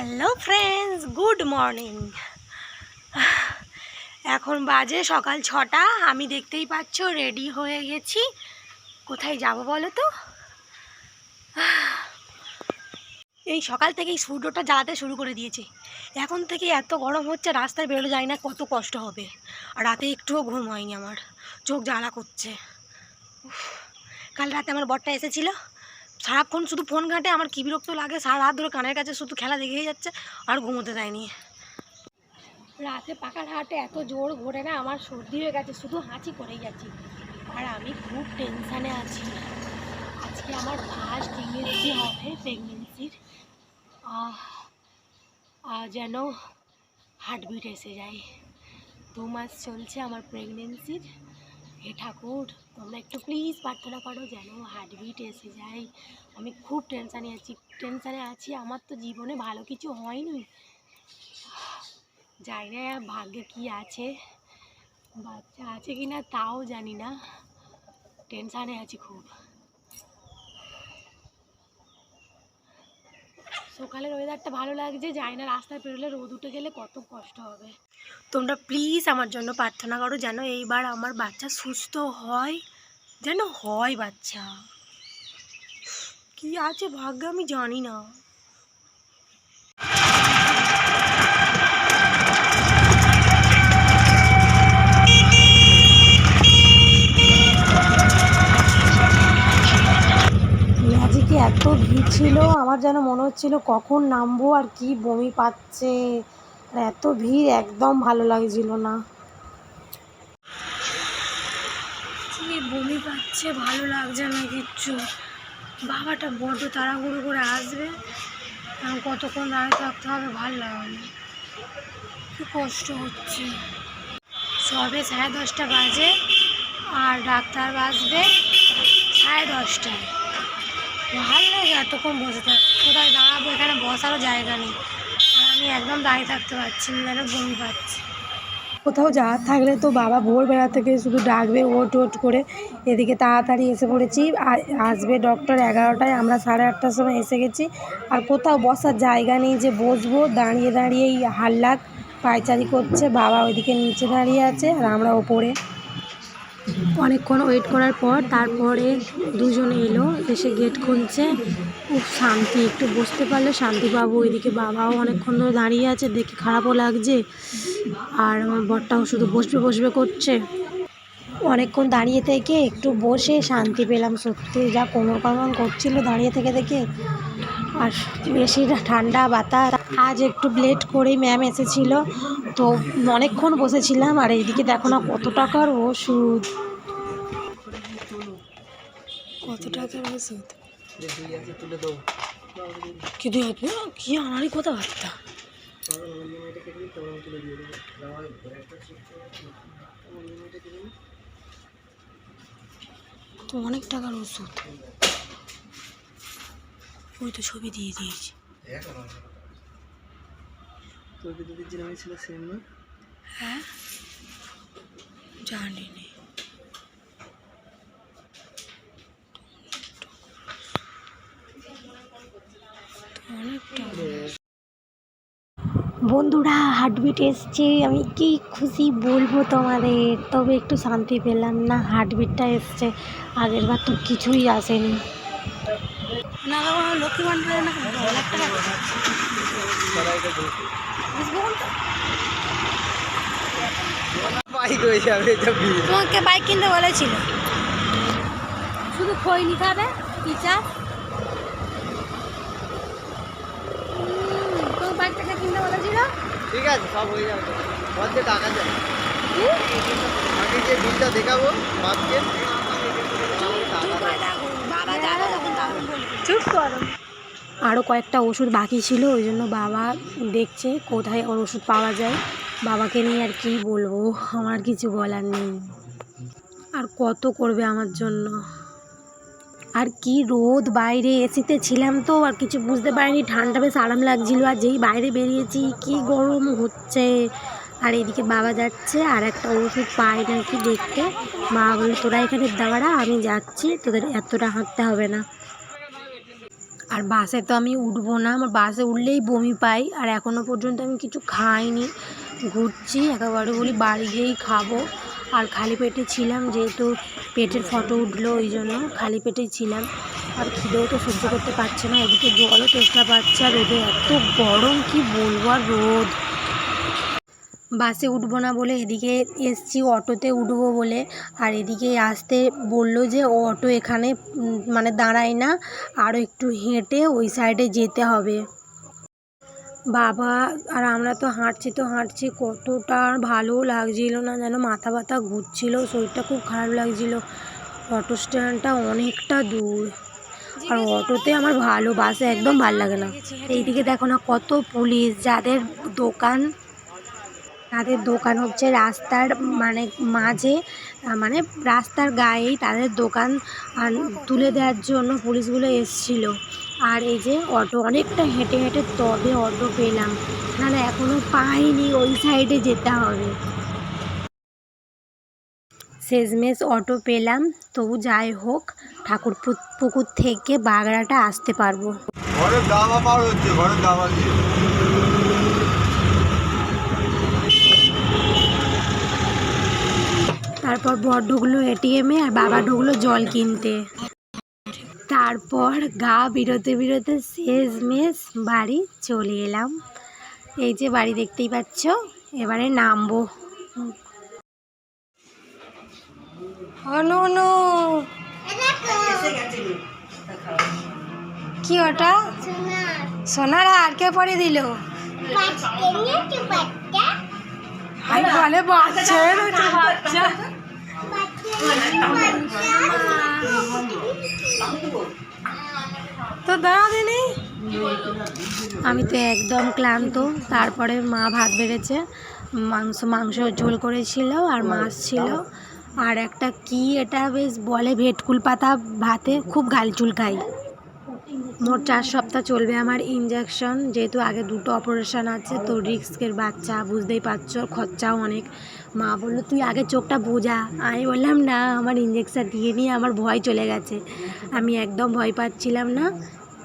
Hello friends, good morning. এখন বাজে সকাল ছটা, আমি দেখতেই পাচ্ছ রেডি হয়ে গেছি। কোথায় যাব বলো তো? এই সকাল থেকেই সূর্যটা জ্বালাতে শুরু করে দিয়েছে। এখন থেকে এত গরম হচ্ছে, রাস্তায় বেরোলে যায় না কত কষ্ট হবে। আর রাতে একটুও ঘুম হয়নি আমার, চোখ জ্বালা করছে। কাল রাতে আমার বরটা এসেছিল সারাক্ষণ শুধু ফোন ঘাঁটে, আমার কী বিরক্ত লাগে? সারা রাত ধরে কানের কাছে শুধু খেলা দেখেই যাচ্ছে, আর ঘুমোতে দেয়নি। রাতে পাকার হাটে এত জোর ঘোরে না, আমার সর্দি হয়ে গেছে, শুধু হাঁচি করেই যাচ্ছি। আর আমি খুব টেনশানে আছি। আজকে আমার ফার্স্ট ইংরেজি হবে প্রেগনেন্সির যেন হার্টবিট এসে যায়। দু মাস চলছে আমার প্রেগনেন্সির হে ঠাকুর, তোমরা একটু প্লিজ প্রার্থনা করো যেন হার্টবিট এসে যায়। আমি খুব টেনশানে আছি টেনশানে আছি, আমার তো জীবনে ভালো কিছু হয়নি। জানি না ভাগ্যে কি আছে? বাচ্চা আছে কি না তাও জানি না। টেনশানে আছি খুব। সকালের ওয়েদারটা ভালো লাগছে, যাই না রাস্তায় পেরোলে রোদ উঠে গেলে কত কষ্ট হবে। তোমরা প্লিজ আমার জন্য প্রার্থনা করো যেন এইবার আমার বাচ্চা সুস্থ হয়, যেন হয় বাচ্চা। কি আছে ভাগ্যে আমি জানি না। এত ভিড় ছিল, আমার যেন মনে হচ্ছিল কখন নামবো আর কি বমি পাচ্ছে। আর এত ভিড়, একদম ভালো লাগছিল না। বমি পাচ্ছে, ভালো লাগছে না কিচ্ছু। বাবাটা বড্ড তাড়াহুড়ো করে আসবে। কতক্ষণ দাঁড়িয়ে থাকতে হবে, ভালো লাগে কি কষ্ট হচ্ছে। সবে সাড়ে দশটা বাজে, আর ডাক্তার বাজবে সাড়ে দশটায়। ভালো লাগে এতক্ষণ বসে থাক কোথায় দাঁড়াবো? এখানে বসারও জায়গা নেই। আর আমি একদম দাঁড়িয়ে থাকতে পারছি না, যেন বমি পাচ্ছি। কোথাও যাওয়ার থাকলে তো বাবা ভোরবেলা থেকে শুধু ডাকবে ওট ওট করে। এদিকে তাড়াতাড়ি এসে পড়েছি। আসবে ডক্টর এগারোটায়। আমরা সাড়ে আটটার সময় এসে গেছি। আর কোথাও বসার জায়গা নেই যে বসবো। দাঁড়িয়ে দাঁড়িয়েই হাল্লাক পায়চারি করছে। বাবা ওইদিকে নিচে দাঁড়িয়ে আছে আর আমরা ওপরে। অনেকক্ষণ ওয়েট করার পর তারপরে দুজন এলো, এসে গেট খুলছে। খুব শান্তি, একটু বসতে পারলে শান্তি পাবো ওইদিকে বাবাও অনেকক্ষণ ধরে দাঁড়িয়ে আছে, দেখে খারাপও লাগছে। আর আমার বরটাও শুধু বসবে বসবে করছে। অনেকক্ষণ দাঁড়িয়ে থেকে একটু বসে শান্তি পেলাম সত্যি। যা কোমর কামন করছিল দাঁড়িয়ে থেকে দেখে আর বেশি ঠান্ডা বাতাস। আজ একটু লেট করেই ম্যাম এসেছিল তো অনেকক্ষণ বসেছিলাম আর এইদিকে দেখো না কত টাকার ওষুধ। কত টাকার ওষুধ? কি দুই হাত? না? কি আনারই কথাবার্তা তো অনেক টাকার ওষুধ। ওই তো ছবি দিয়ে দিয়েছি। যেরকম ছিল সেম না? হ্যাঁ? জানি নে। বন্ধুরা হার্টবিট এসছে। আমি কি খুশি বলব তোমাদের? তবে একটু শান্তি পেলাম না হার্টবিটটা এসছে। আগের বার তো কিছুই আসেনি। না লক্ষ্মী ভান্ডারে না দশ লাখ টাকা। সবাইকে বুঝব বাইক হয়ে যাবে তোমাকে বাইক কিনতে বলেছিল শুধু খই নিতে হবে টিচার তোমার বাইকটাকে কিনতে বলেছিল ঠিক আছে সব হয়ে যাবে। টাকা যাবে আগে যে বিলটা দেখাবো বাপকে চুপ করো আরও কয়েকটা ওষুধ বাকি ছিল, ওই জন্য বাবা দেখছে কোথায় ওর ওষুধ পাওয়া যায়। বাবাকে নিয়ে আর কি বলব, আমার কিছু বলার নেই। আর কত করবে আমার জন্য? আর কি রোদ বাইরে, এসিতে ছিলাম তো, আর কিছু বুঝতে পারিনি, ঠান্ডা বেশ আরাম লাগছিল, আর যেই বাইরে বেরিয়েছি, কি গরম হচ্ছে। আর এদিকে বাবা যাচ্ছে আর একটা ওষুধ পায় নাকি দেখতে। মা বলল তোরা এখানে দাঁড়া, আমি যাচ্ছি, তোদের এতটা হাঁটতে হবে না। আর বাসে তো আমি উঠবো না, আমার বাসে উঠলেই বমি পাই। আর এখনও পর্যন্ত আমি কিছু খাইনি, ঘুরছি, একেবারে বলি বাড়ি গিয়েই খাব। আর খালি পেটে ছিলাম, যেহেতু পেটের ফটো উঠল, ওই জন্য খালি পেটেই ছিলাম। আর খিদেও তো সহ্য করতে পারছে না, এদিকে জলও তেষ্টা পাচ্ছে, আর রোদে এত গরম, কি বলব, আর রোদ। বাসে উঠবো না বলে এদিকে এসছি, অটোতে উঠবো বলে। আর এদিকে আসতে বলল যে অটো এখানে মানে দাঁড়ায় না আরও একটু হেঁটে ওই সাইডে যেতে হবে। বাবা, আর আমরা তো হাঁটছি তো হাঁটছি, কতটা ভালো লাগছিল না যেন মাথা ব্যথা ঘুরছিল, শরীরটা খুব খারাপ লাগছিল। অটো স্ট্যান্ডটা অনেকটা দূর। আর অটোতে আমার ভালো, বাসে একদম ভালো লাগে না। এইদিকে দেখো না কত পুলিশ, যাদের দোকান তাদের দোকান হচ্ছে রাস্তার মানে মাঝে মানে রাস্তার গায়েই তাদের দোকান তুলে দেওয়ার জন্য পুলিশগুলো এসছিল। আর এই যে অটো, অনেকটা হেঁটে হেঁটে তবে অটো পেলাম। নাহলে এখনও পাইনি, ওই সাইডে যেতে হবে। শেষমেশ অটো পেলাম, তবু যাই হোক, ঠাকুর পুকুর থেকে বাগড়াটা আসতে পারব। ঘরের দাবা পার হচ্ছে, ঘরের দিয়ে। তারপর বর ঢুকলো এটিএমে আর বাবা ঢুকলো জল কিনতে। তারপর গা বিরোতে বিরোতে শেষমেশ বাড়ি চলে এলাম। এই যে বাড়ি দেখতেই পাচ্ছ এবারে নামবো। কি ওটা? সোনার আর কে পরে দিল? বলে বাচ্চা। বাচ্চা। তো আমি তো একদম ক্লান্ত। তারপরে মা ভাত বেড়েছে। মাংস মাংস ঝোল করেছিল আর মাছ ছিল। আর একটা কি এটা বেশ বলে, ভেটকুল পাতা ভাতে খুব গাল চুলকাই মোট চার সপ্তাহ চলবে আমার ইঞ্জেকশন যেহেতু আগে দুটো অপারেশান আছে, তো রিস্কের বাচ্চা, বুঝতেই পারছ, খরচাও অনেক। মা বলল, তুই আগে চোখটা বোঝা। আমি বললাম, না, আমার ইঞ্জেকশান দিয়ে নিয়ে আমার ভয় চলে গেছে। আমি একদম ভয় পাচ্ছিলাম না।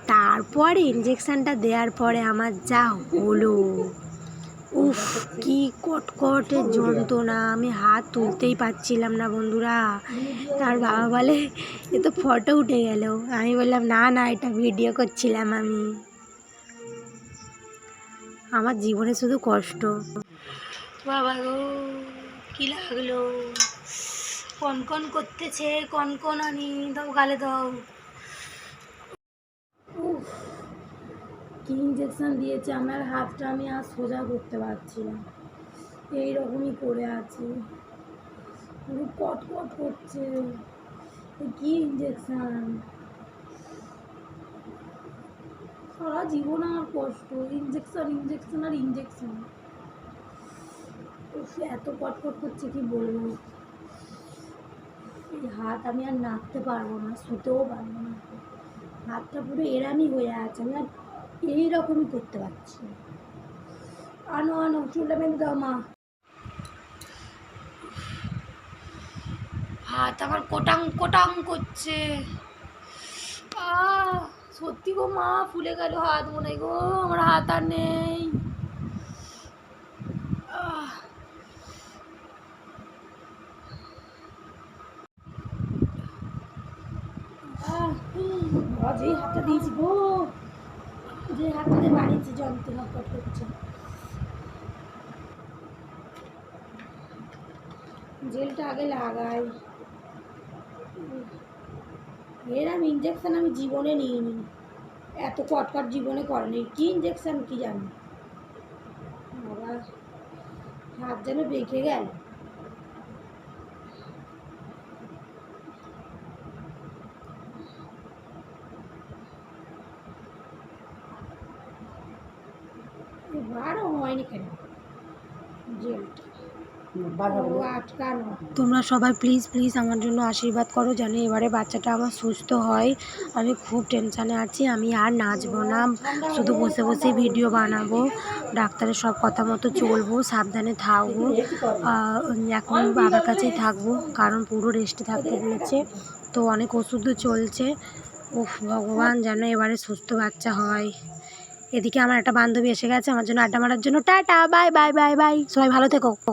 তারপরে ইঞ্জেকশানটা দেওয়ার পরে আমার যা হলো উফ, কি কটকটে যন্ত্রণা। আমি হাত তুলতেই পারছিলাম না বন্ধুরা। তার বাবা বলে, এ তো ফটো উঠে গেল। আমি বললাম, না না, এটা ভিডিও করছিলাম আমি। আমার জীবনে শুধু কষ্ট। বাবা গো, কি লাগল? কন কন করতেছে কন কন আনি, দাও, গালে দাও উফ কি ইঞ্জেকশন দিয়েছে, আমার হাতটা আমি আর সোজা করতে পারছি না। এইরকমই পড়ে আছি। পুরো কট কট করছে কি ইঞ্জেকশন সারা জীবন আমার কষ্ট। ইঞ্জেকশন ইঞ্জেকশন আর ইঞ্জেকশন এত কটকট করছে কি বলব? এই হাত আমি আর নাড়তে পারব না, শুতেও পারব না। হাতটা পুরো এরামি হয়ে আছে। আমি আর এইরকমই করতে পারছি। আনো আনো, চুলটা বেঁধে দাও, মা। হাত আমার কোটাং কোটাং করছে। সত্যি গো মা, ফুলে গেল হাত মনে গো, আমার হাত আর নেই। হাতটা দিয়েছি গো। যে হাতটা দিয়ে বাড়িয়েছি যন্ত্রণা করছে জেলটা আগে লাগাই। এরম ইঞ্জেকশন আমি জীবনে নিইনি। এত কটকট জীবনে করেনি। কি ইঞ্জেকশন কি জানি। বাবা, হাত যেন বেঁকে গেল। এবারও হয়নি কেন? জেলটা। তোমরা সবাই প্লিজ প্লিজ আমার জন্য আশীর্বাদ করো যেন এবারে বাচ্চাটা আমার সুস্থ হয়। আমি খুব টেনশানে আছি আমি আর নাচবো না। শুধু বসে বসে ভিডিও বানাবো। ডাক্তারের সব কথা মতো চলবো সাবধানে থাকব। এখন বাবার কাছেই থাকব কারণ পুরো রেস্টে থাকতে বলেছে। তো অনেক ওষুধও চলছে। ও ভগবান যেন এবারে সুস্থ বাচ্চা হয়। এদিকে আমার একটা বান্ধবী এসে গেছে, আমার জন্য আড্ডা মারার জন্য। Tata, bye bye bye bye. সবাই ভালো থেকো।